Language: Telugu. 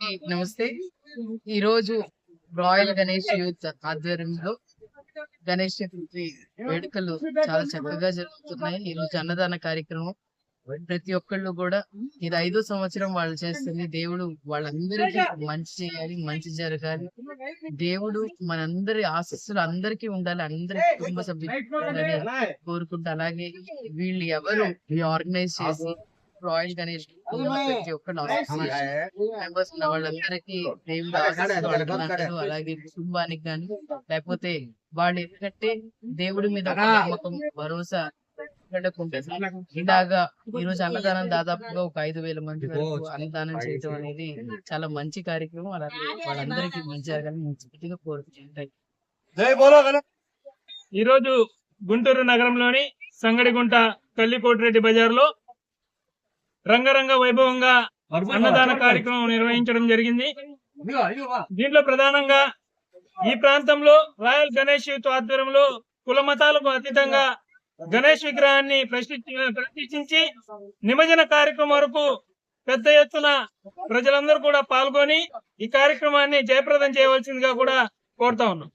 నమస్తే. ఈ రోజు రాయల్ గణేష్ యూత్ ఆధ్వర్యంలో గణేష్ చతుర్థి వేడుకలు చాలా చక్కగా జరుగుతున్నాయి. ఈ రోజు అన్నదాన కార్యక్రమం ప్రతి ఒక్కళ్ళు కూడా ఇది ఐదో సంవత్సరం వాళ్ళు చేస్తుంది. దేవుడు వాళ్ళందరికీ మంచి చేయాలి మంచి జరగాలి. దేవుడు మనందరి ఆశస్సులు అందరికీ ఉండాలి అందరి కుటుంబ సభ్యులు కోరుకుంటూ అలాగే వీళ్ళు ఎవరు ఆర్గనైజ్ చేసి రాయల్ గణేష్ ప్రతి ఒక్కళ్ళు మెంబర్స్ ఉన్న వాళ్ళందరికీ దేవుడు ఆశీస్సులు అంటున్నారు. అలాగే కుటుంబానికి కానీ లేకపోతే వాళ్ళు ఎందుకంటే దేవుడి మీద నమ్మకం భరోసా ఇలాగా ఈ రోజు అన్నదానం దాదాపుగా ఒక ఐదు వేల మంది వరకు అన్నదానం చేయడం అనేది చాలా మంచి కార్యక్రమం. అలాగే వాళ్ళందరికీ మంచి జరగాలని కోరుకుంటాయి ఈరోజు గుంటూరు నగరంలోని సంగడిగుంట కల్లికోటిరెడ్డి బజార్లో రంగరంగ వైభవంగా అన్నదాన కార్యక్రమం నిర్వహించడం జరిగింది. దీంట్లో ప్రధానంగా ఈ ప్రాంతంలో రాయల్ గణేష్ యూత్ ఆధ్వర్యంలో కుల మతాలకు అతీతంగా గణేష్ విగ్రహాన్ని ప్రతిష్ఠి- ప్రతిష్ఠించి నిమజ్జన కార్యక్రమం వరకు పెద్ద ఎత్తున ప్రజలందరూ కూడా పాల్గొని ఈ కార్యక్రమాన్ని జయప్రదం చేయవలసిందిగా కూడా కోరుతా ఉన్నాం.